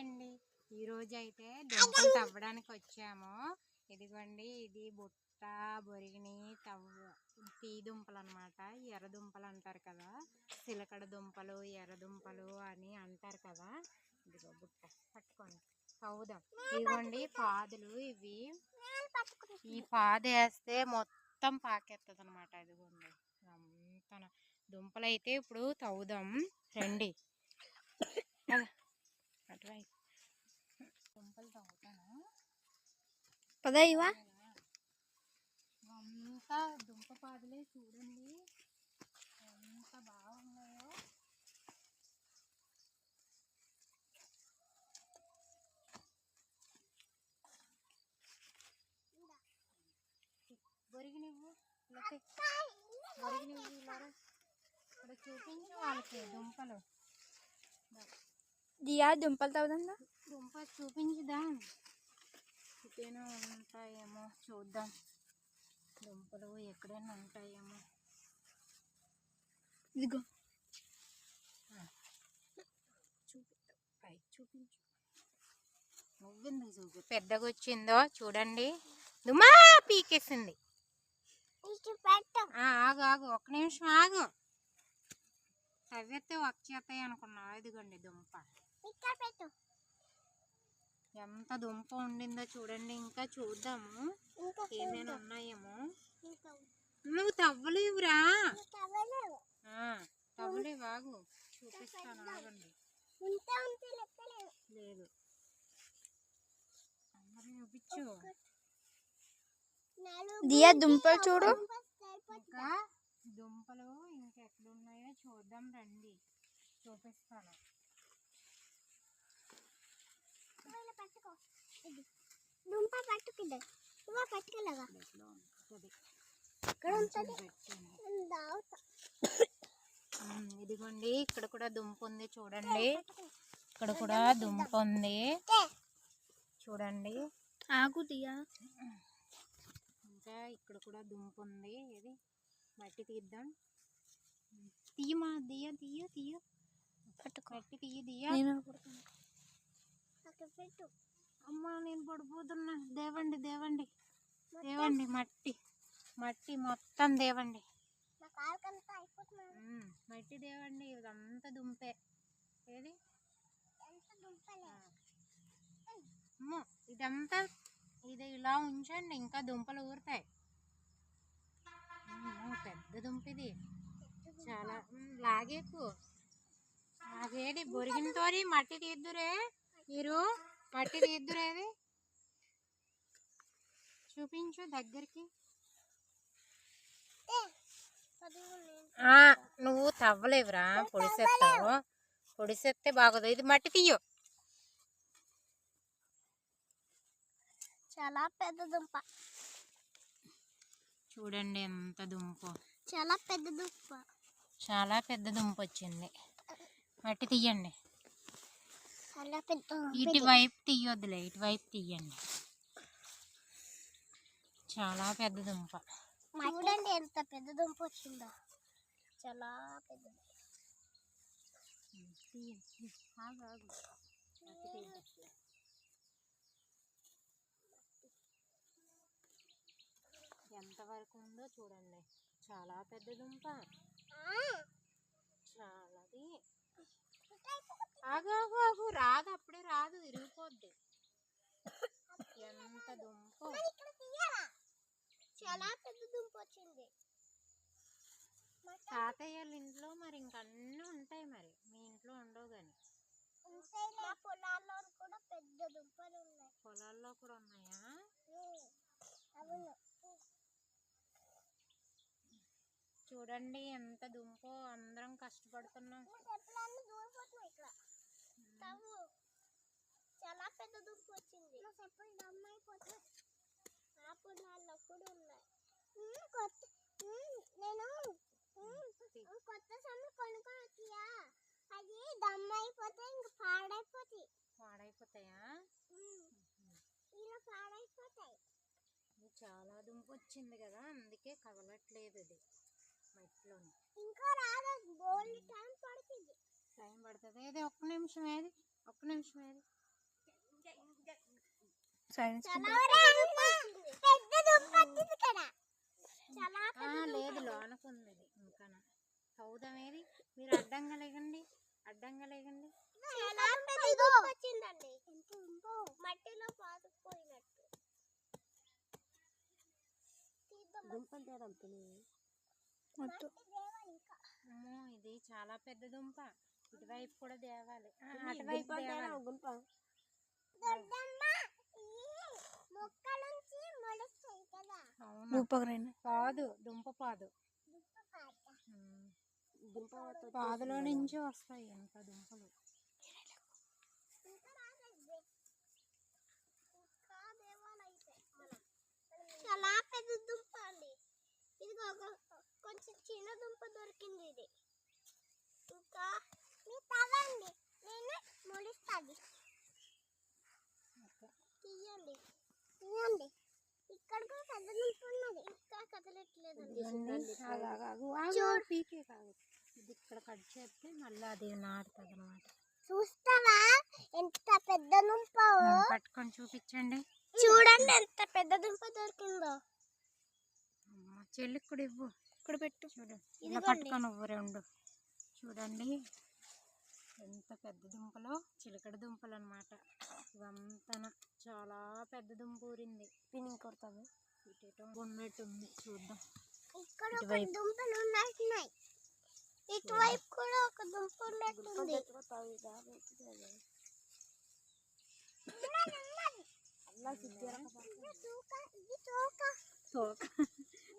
అండి ఈరోజు అయితే దుంపలు తవ్వడానికి వచ్చాము ఇదిగోండి ఇది బుట్ట బొరిగిని తవ్వ తీ దుంపలు అనమాట ఎర్ర దుంపలు అంటారు కదా? సిలకడ దుంపలు ఎర్ర దుంపలు అని అంటారు కదా? ఇదిగో బుట్ట పట్టుకోండి. తవ్వుదాం. ఇదిగోండి పాదులు ఇవి. ఈ పాద వేస్తే మొత్తం పాకెత్తదనమాట. అనమాట ఇదిగోండి అంత దుంపలు అయితే ఇప్పుడు తవ్వుదాం. రండి పద. అటువైపు దుంపలు తవ్వుతాను పదా ఇవా అంతా దుంప పాదులే చూడండి. ఎంత బాగున్నాయో బొరిగి నువ్వు బొరిగి నువ్వు ఇలారా ఇక్కడ చూపించు వాళ్ళకి దుంపలు. దియా దుంపలు తవ్వుదా దుంప చూపించుదా. ఇటేనా ఉంటాయేమో చూద్దాం. దుంపలు ఎక్కడైనా ఉంటాయేమో. ఇదిగో. పైకి చూపించు. నువ్వెందుకు చూపి? పెద్దగా వచ్చిందో చూడండి. దుమ్మా పీకేసింది. ఆగు ఆగు. ఒక్క నిమిషం ఆగు. తవ్వేస్తే వచ్చేస్తాయి అనుకున్నావు? ఇదిగోండి దుంప. ఎంత దుంప ఉండిందో చూడండి. ఇంకా చూద్దాము. ఏమైనా ఉన్నాయేమో. నువ్వు తవ్వలేవురా. ఆ, తవ్వలేవు ఆగు చూపిస్తాను ఆగండి. లేదు. అందరూ చూపించు. దియా దుంపలు చూడు. ఇంకా దుంపలు ఇంకెక్కడున్నాయో చూద్దాం రండి. చూపిస్తాను. దుంప పట్టుకుంది ఇవ్వ పట్టుకెళ్ళగా ఉంటుంది. ఇదిగోండి ఇక్కడ కూడా దుంప ఉంది చూడండి. ఇక్కడ కూడా దుంప ఉంది. చూడండి. ఆగు దియా. ఇంకా ఇక్కడ కూడా దుంప ఉంది. ఇది మట్టి తీద్దాం. తీయమా? దియ తీయ తీయ పట్టుకో. మట్టి తీయ దియ. నేను అమ్మా నేను పడిపోతున్నా దేవండి దేవండి. దేవండి మట్టి. మట్టి మొత్తం దేవండి. మట్టి దేవండి. ఇదంతా దుంపే. ఏది. అమ్మో ఇదంతా ఇది ఇలా ఉంచండి. ఇంకా దుంపలు ఊరుతాయి. పెద్ద దుంప ఇది. చాలా లాగేకు. లాగేది. బొరిగినతోని మట్టి తీద్దురే. మీరు మట్టి తీద్దురేది చూపించు దగ్గరికి. నువ్వు తవ్వలేవురా పొడిసేస్తావు పొడిసేస్తే బాగోదు. ఇది మట్టి తీయు. చాలా పెద్ద దుంప. చూడండి ఎంత దుంప. చాలా పెద్ద దుంప. చాలా పెద్ద దుంప వచ్చింది మట్టి తీయండి. చాలా పెద్ద ఇటు వైపు తీయొద్దులే ఇటు వైపు తీయండి. చాలా పెద్ద దుంప. చూడండి ఎంత పెద్ద దుంప వచ్చిందో. చాలా పెద్ద. ఎంతవరకు ఉందో చూడండి. చాలా పెద్ద దుంప. చాలాది. ఆగు ఆగు ఆగు రాదు అప్పుడే రాదు విరిగిపోద్ది ఎంత దుంప. చాలా పెద్ద దుంప వచ్చింది. తాతయ్య వాళ్ళ ఇంట్లో మరి ఇంకన్నీ ఉంటాయి మరి. మీ ఇంట్లో ఉండవు కానీ పొలాల్లో కూడా పెద్ద దుంపలు ఉన్నాయి. పొలాల్లో కూడా ఉన్నాయా? అవును. చూడండి ఎంత దుంపో అందరం కష్టపడుతున్నాం. చాలా పెద్ద దుంప వచ్చింది. చెప్పులు ఆ పొలాల్లో కూడా ఉన్నాయి. కొత్త నేను కొత్త సమ్మె కొనుక్కొని వచ్చియా అది దమ్మ అయిపోతే ఇంక పాడైపోతాయి. పాడైపోతాయా? ఇలా పాడైపోతాయి. చాలా దుంప వచ్చింది కదా అందుకే కదలట్లేదు ఇది. మట్టిలోని ఇంకా రాదు బోల్డ్ టైం పడుతుంది. టైం పడుతుంది. ఏది ఒక్క నిమిషం ఏది? ఒక్క నిమిషం ఏది? లేదు లోనకుంది ఇంకా సౌదం ఏది? మీరు అడ్డంగా లేకండి. అడ్డంగా లేకండి. వచ్చిందండి. మట్టిలో పాతుకుపోయినట్టు. ఇది చాలా పెద్ద దుంప. ఇటువైపు కూడా తేవాలి. ఆ, అటువైపు పాదు. దుంప పాదు. పాదులో నుంచి వస్తాయి ఎంత దుంపలు. చాలా పెద్ద దుంప అండి. ఇది కొంచెం చిన్న దుంప దొరికింది ఇది. ఇంకా మీ తవ్వండి నేను మొలిస్తాది. తీయండి. తీయండి. ఇక్కడ కూడా పెద్ద దుంప ఉన్నది ఇక్కడ. కదలట్లేదండి పీకే కాదు. ఇది ఇక్కడ కట్ చేస్తే మళ్ళీ అది నాటుతుంది అనమాట చూస్తావా? ఎంత పెద్ద దుంప పట్టుకొని చూపించండి. చూడండి ఎంత పెద్ద దుంప దొరికిందో. అమ్మ, చెల్లికి కూడా ఇవ్వు. ఇక్కడ పెట్టు. ఇలా. పట్టుకొని రెండు. చూడండి ఎంత పెద్ద దుంపలో? చిలకడ దుంపలు అనమాట ఇవంతా చాలా పెద్ద దుంప ఊరింది. పిన్నింగ్ కొడతాను ఇటేటో ఉన్నట్టుంది చూద్దాం. ఇక్కడ ఒక. దుంపలు ఉన్నట్టున్నాయి. ఇటువైపు కూడా ఒక దుంప ఉన్నట్టుంది. తోక.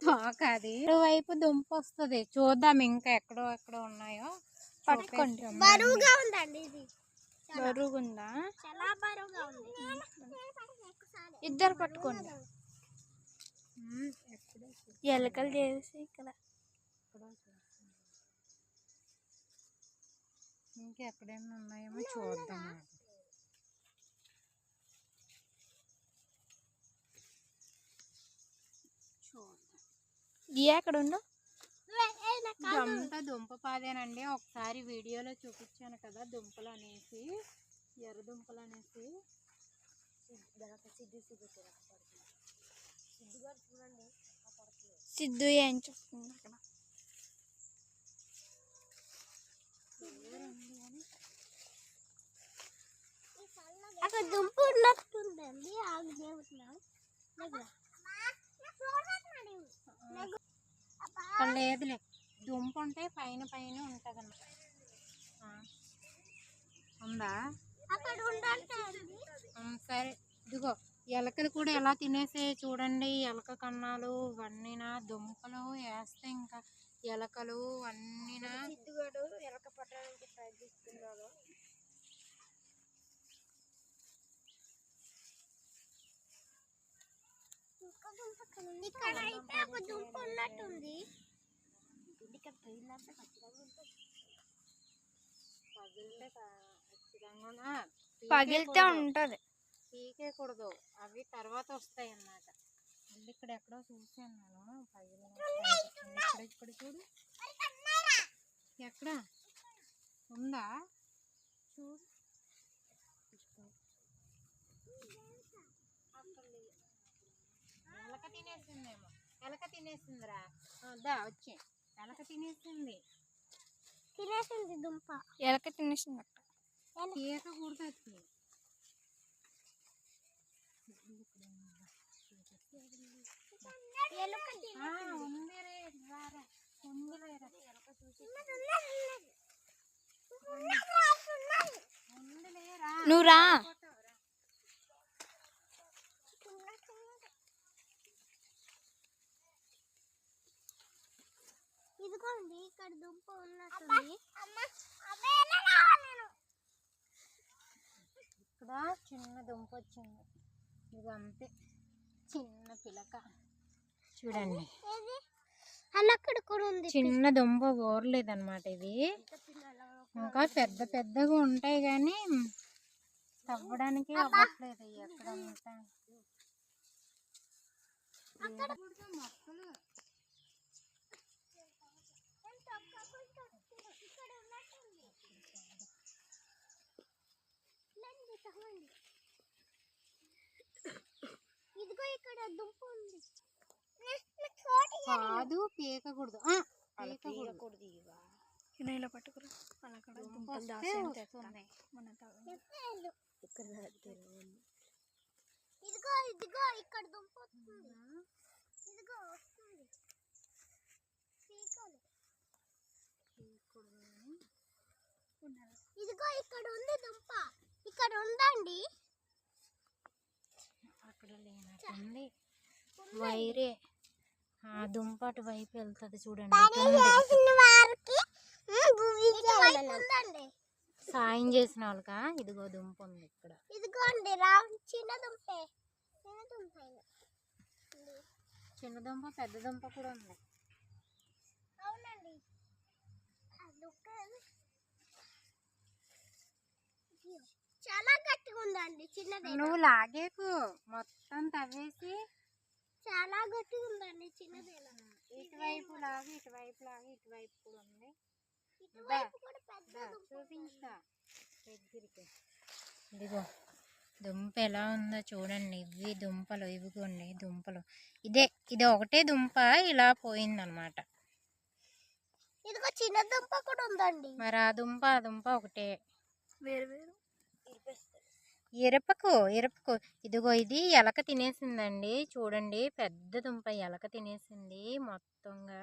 తోక అది. వైపు దుంప వస్తుంది చూద్దాం ఇంకా ఎక్కడో ఎక్కడో ఉన్నాయో. పట్టుకోండి. బరువుగా ఉందండి ఇది. బరువుగుందా? చాలా బరువుగా ఉంది. ఇద్దరు పట్టుకోండి. ఎలకలు చేసి ఇక్కడ. ఎక్కడో చూస్తాం. ఇంకా ఎక్కడైనా ఉన్నాయేమో. చూద్దాం. ఎక్కడ ఉండు ఇదంతా దుంప పాదేనండి. ఒకసారి వీడియోలో చూపించాను కదా దుంపలు అనేసి ఎర్ర దుంపలు అనేసి సిద్ధు ఏం చెప్తుంది? అక్కడ అక్కడ దుంప ఉన్నట్టుందండి ఆగు దేవుతున్నాం లేదులే. దుంప ఉంటే పైన పైన ఉంటుంది ఉందా? ఉండండి ఉమ్, సరే. ఇదిగో ఎలకలు కూడా ఎలా తినేసే చూడండి. ఎలక కన్నాలు ఇవన్నీనా దుంపలు వేస్తే ఇంకా ఎలకలు అన్నీనా. సిద్ధుగాడు ఎలక పట్టడానికి ప్రయత్నిస్తున్నాడు. ఇక్కడ అయితే ఒక దుంప ఉన్నట్టుంది. పగిలితే కా- ఖచ్చితంగా పగిలితే ఉంటది. పీకేయకూడదు అవి తర్వాత వస్తాయి అన్నమాట. మళ్ళీ ఇక్కడ ఎక్కడో చూసాను నేను. పగిలిన ఇక్కడ ఇక్కడ చూడు. ఎక్కడ? ఉందా? చూడు అక్కడ లేదు. ఎలక తినేసిందేమో. ఎలక తినేసిందిరా. దా వచ్చి. ఎలక తినేసింది. తినేసింది దుంప. ఎలక తినేసింది అక్కడ పీక కుడుతుంది ఉంది రే రారా ఉంది రేరా. ఎలక చూసి ఉంది లేరా నువ్వు రా పోతావురా. ఇదిగోండి ఇక్కడ దుంప ఉన్నట్టుంది. ఇక్కడ చిన్న దుంప వచ్చింది. ఇది అంతే. చిన్న పిలక. చూడండి. అలా అక్కడ కూడా ఉంది. చిన్న దుంప ఊరలేదన్నమాట ఇది. ఇంకా పెద్ద పెద్దగా ఉంటాయి కానీ తవ్వడానికి అవ్వట్లేదు ఎక్కడ అంతా. మొక్కలు ఇక్కడ ఉన్నట్టుంది తవ్వండి. ఇదిగో ఇక్కడ దుంప ఉంది. చోటు కాదు పీకకూడదు. ఆ, పీకకూడదు. ఇలా ఇలా పట్టుకురా. అలా కూడా దుంప దుంపలు. మన ఇదిగో ఇదిగో ఇక్కడ దుంప వస్తుంది. ఇదిగో వస్తుంది. పీకాలి. ఇదిగో ఇక్కడ ఉంది దుంప. ఇక్కడ ఉందండి అక్కడ లేనట్టుంది వైరే ఆ దుంప అటు వైపు వెళ్తుంది చూడండి. సాయం చేసిన వాళ్ళకా? ఇదిగో దుంప ఉంది ఇక్కడ. ఇదిగోండి రా చిన్న దుంపే. చిన్న దుంప. చిన్న దుంప పెద్ద దుంప కూడా ఉంది. అవునండి. దుంప? చాలా గట్టిగా ఉందండి చిన్నది నువ్వు లాగేకు మొత్తం తవ్వేసి. చాలా గట్టిగా ఉందండి చిన్నదేనా ఇటువైపు లాగి ఇటువైపు లాగి ఇటువైపు కూడా ఉంది. చూపించా దగ్గరికి. ఇదిగో దుంప ఎలా ఉందో చూడండి. ఇవి దుంపలు ఇవిగోండి దుంపలు. ఇదే ఇది ఒకటే దుంప ఇలా పోయిందనమాట. ఇదిగో చిన్న దుంప కూడా ఉందండి. మరి ఆ దుంప ఆ దుంప ఒకటే. వేరు వేరు. ఎరపకు ఎరపకు ఇదిగో ఇది ఎలక తినేసిందండి. చూడండి పెద్ద దుంప ఎలక తినేసింది. మొత్తంగా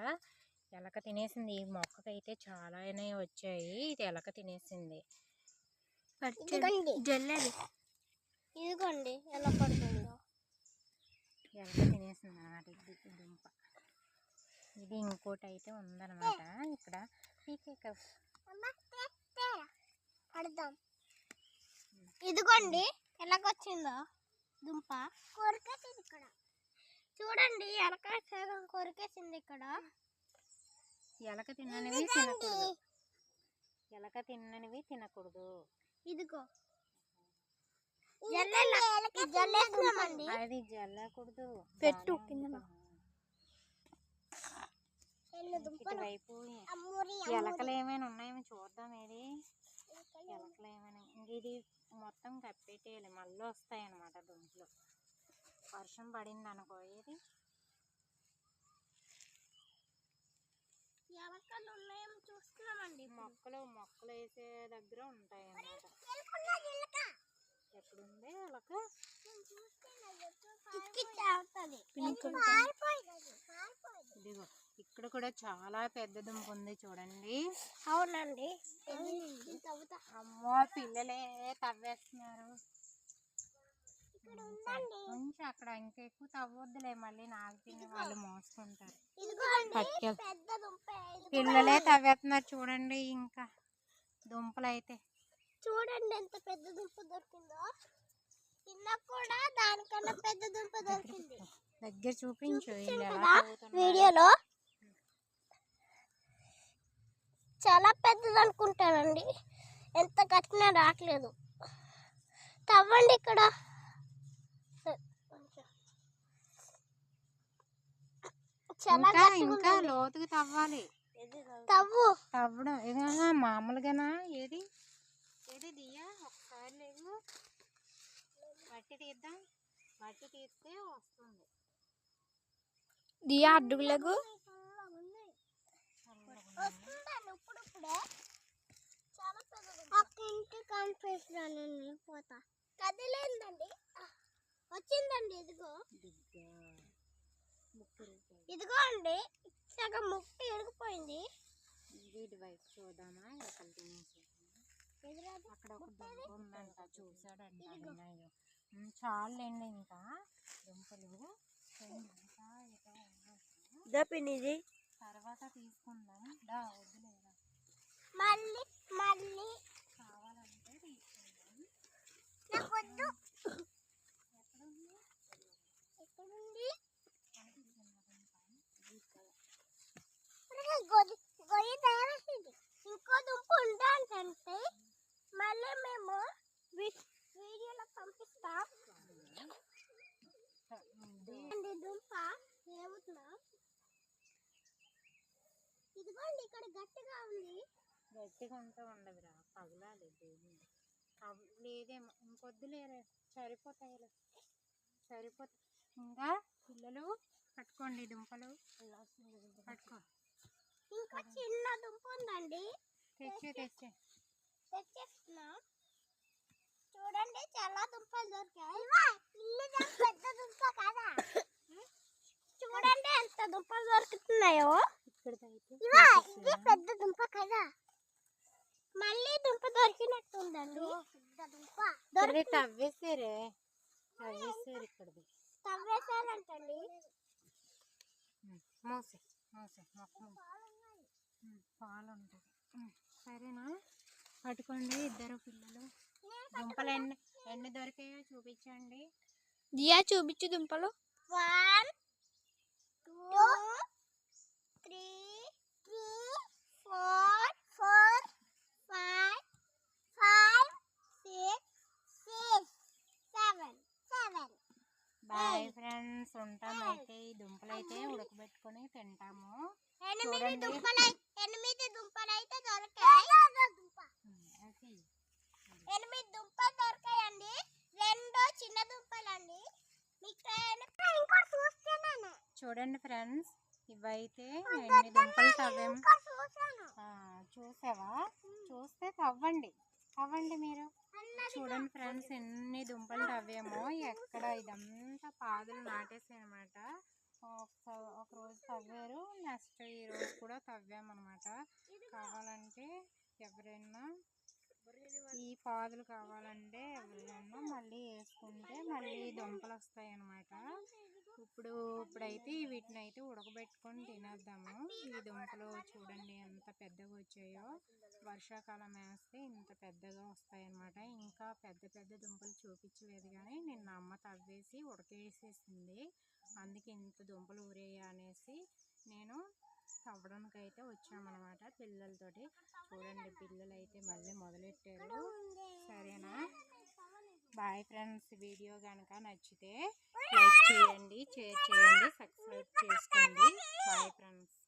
ఎలక తినేసింది. ఈ మొక్కకైతే చాలానే వచ్చాయి. ఇది ఎలక తినేసింది. జల్లేది ఇదిగోండి. ఎలా పడుతుందో. ఎలక తినేసింది అన్నమాట ఇది దుంప. ఇది ఇంకోటి అయితే ఉందన్నమాట ఇక్కడ పడదాం. ఇదిగోండి ఎలాగొచ్చిందో? దుంప కొరికేసింది ఇక్కడ. చూడండి ఎలక సగం కొరికేసింది ఇక్కడ. ఎలక తిన్ననివి తినకూడదు. ఎలక తిన్ననివి తినకూడదు. ఇదిగో. జల్లేస్తున్నామండి అది జల్లకూడదు. పెట్టు ఎలకలు ఏమైనా ఉన్నాయేమో చూద్దాం ఏది ఎలకలు ఏమైనా? ఇంక ఇది మొత్తం కప్పెట్టేయాలి మళ్ళీ వస్తాయి అన్నమాట దుంపలు. వర్షం పడింది అనుకో ఇది. ఎలకలు ఉన్నాయేమో చూస్తున్నామండి మొక్కలు మొక్కలు వేసే దగ్గర ఉంటాయి అన్నమాట ఎక్కడుంది ఎలక. ఇదిగో. ఇక్కడ కూడా చాలా పెద్ద దుంప ఉంది చూడండి. అవునండి. అమ్మో పిల్లలే తవ్వేస్తున్నారు. కొంచెం అక్కడ ఇంకా ఎక్కువ తవ్వొద్దులే మళ్ళీ నాకు తిని వాళ్ళు మోసుకుంటారు. పిల్లలే తవ్వేస్తున్నారు చూడండి ఇంకా దుంపలు అయితే చూడండి ఎంత పెద్ద దుంప దొరికిందో. కింద కూడా దానికన్నా పెద్ద దుంప దొరికింది. దగ్గర చూపించు. వీడియోలో. చాలా పెద్దది అనుకుంటానండి ఎంత కట్టినా రావట్లేదు తవ్వండి ఇక్కడ. ఇంకా ఇంకా. లోతుకి తవ్వాలి. తవ్వు. తవ్వడం ఏదైనా మామూలుగానా? ఏది? ఏది దియ్యా? ఒకసారి లేవు మట్టి తీద్దాం. మట్టి తీస్తే వస్తుంది. దియా అడ్డుగులకు. వస్తుందండి ఇప్పుడు ఇప్పుడే? చాలా అక్క ఇంటి కనిపిస్తున్నాను నేను పోతా. కదిలేందండి. వచ్చిందండి ఇదిగో. ఇదిగో. అండి సగం ముక్కు వీటి వైపు చూద్దామా? అక్కడ ఒక దుంప ఉందంట చూసాడంట చాలండి ఇంకా. దుంపలు. ఇంకా తర్వాత తీసుకుందాం డా వద్దులేదా మళ్ళీ మళ్ళీ. కావాలంటే తీసుకుందాం. నాకు వద్దు ఎక్కడుంది? ఎక్కడుంది ఇది గొయ్యి గొయ్యి తయారైంది ఇంకో దుంప ఉంటా అంటే మళ్ళీ మేము వి- వీడియోలో పంపిస్తాం ఉంది. అండి దుంప ఏముతున్నా ఇదిగోండి ఇక్కడ గట్టిగా ఉంది గట్టిగా ఉంటే ఉండదురా. పగలాలి దేని లేదేమో. ఇంకొద్దులేరే సరిపోతాయిలే సరిపోతాయి ఇంకా పిల్లలు పట్టుకోండి దుంపలు. పట్టుకో. ఇంకా చిన్న దుంప ఉందండి. తెచ్చి తెచ్చి. తెచ్చేస్తున్నా. చూడండి చాలా దుంపలు దొరికాయి. ఇల్లు పెద్ద దుంప కదా. చూడండి ఎంత దుంపలు దొరుకుతున్నాయో. ఇది పెద్ద దుంప కదా. మళ్ళీ దుంప దొరికినట్టుందండి. ఇక్కడ తవ్వేసారే. తవ్వేసారు ఇక్కడది. తవ్వేశారంటండి. మూసి మూసి మొత్తం ఉమ్, పాలు ఉంటుంది సరేనా? పట్టుకోండి ఇద్దరు పిల్లలు. దుంపలు ఎన్ని ఎన్ని దొరికాయో చూపించండి. దియా చూపించు దుంపలు. One two three three four four five five six six seven seven bye friends ఉంటాం అయితే ఈ దుంపలు అయితే ఉడకబెట్టుకొని తింటాము. ఎనిమిది. దుంపలు ఎనిమిది దుంపలు అయితే దొరికాయి. ఎనిమిది దుంపలు దొరికాయండి. రెండు చిన్న దుంపలండి. మీకు ఇంకా చూస్తున్నాను చూడండి ఫ్రెండ్స్ ఇవైతే ఎన్ని దుంపలు తవ్వాము. చూసావా? చూస్తే తవ్వండి. తవ్వండి మీరు. చూడండి ఫ్రెండ్స్ ఎన్ని దుంపలు తవ్వామో ఎక్కడ ఇదంతా పాదులు నాటేసాయి అనమాట ఒక రోజు తవ్వారు నెక్స్ట్ ఈ రోజు కూడా తవ్వామన్నమాట. కావాలంటే ఎవరైనా ఈ పాదులు కావాలంటే ఎవరైనా మళ్ళీ వేసుకుంటే మళ్ళీ దుంపలు వస్తాయి అన్నమాట ఇప్పుడు ఇప్పుడైతే వీటిని అయితే ఉడకబెట్టుకొని తినేద్దాము. ఈ దుంపలు చూడండి ఎంత పెద్దగా వచ్చాయో. వర్షాకాలం వేస్తే ఇంత పెద్దగా వస్తాయి అన్నమాట ఇంకా పెద్ద పెద్ద దుంపలు చూపించలేదు కానీ నిన్న అమ్మ తవ్వేసి ఉడకేసేసింది. అందుకే ఇంత దుంపలు ఊరేయా అనేసి నేను తవ్వడానికి అయితే వచ్చామన్నమాట పిల్లలతోటి. చూడండి పిల్లలు అయితే మళ్ళీ మొదలెట్టారు. సరేనా? బాయ్ ఫ్రెండ్స్ వీడియో కనుక నచ్చితే లైక్ చేయండి షేర్ చేయండి సబ్స్క్రైబ్ చేసుకోండి. Bye friends.